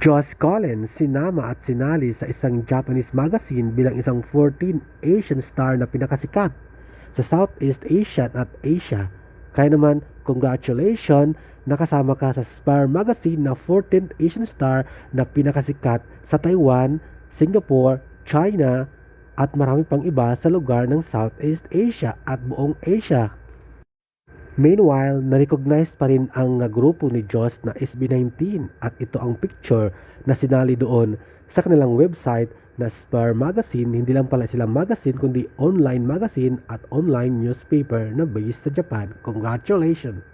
Joss Collins sinama at sinali sa isang Japanese magazine bilang isang 14 Asian star na pinakasikat sa Southeast Asia at Asia. Kaya naman, congratulations, nakasama ka sa Spar Magazine na 14th Asian star na pinakasikat sa Taiwan, Singapore, China, at marami pang iba sa lugar ng Southeast Asia at buong Asia. Meanwhile, na-recognize pa rin ang grupo ni Joss na SB19 at ito ang picture na sinali doon sa kanilang website na Spar Magazine. Hindi lang pala sila magazine kundi online magazine at online newspaper na based sa Japan. Congratulations!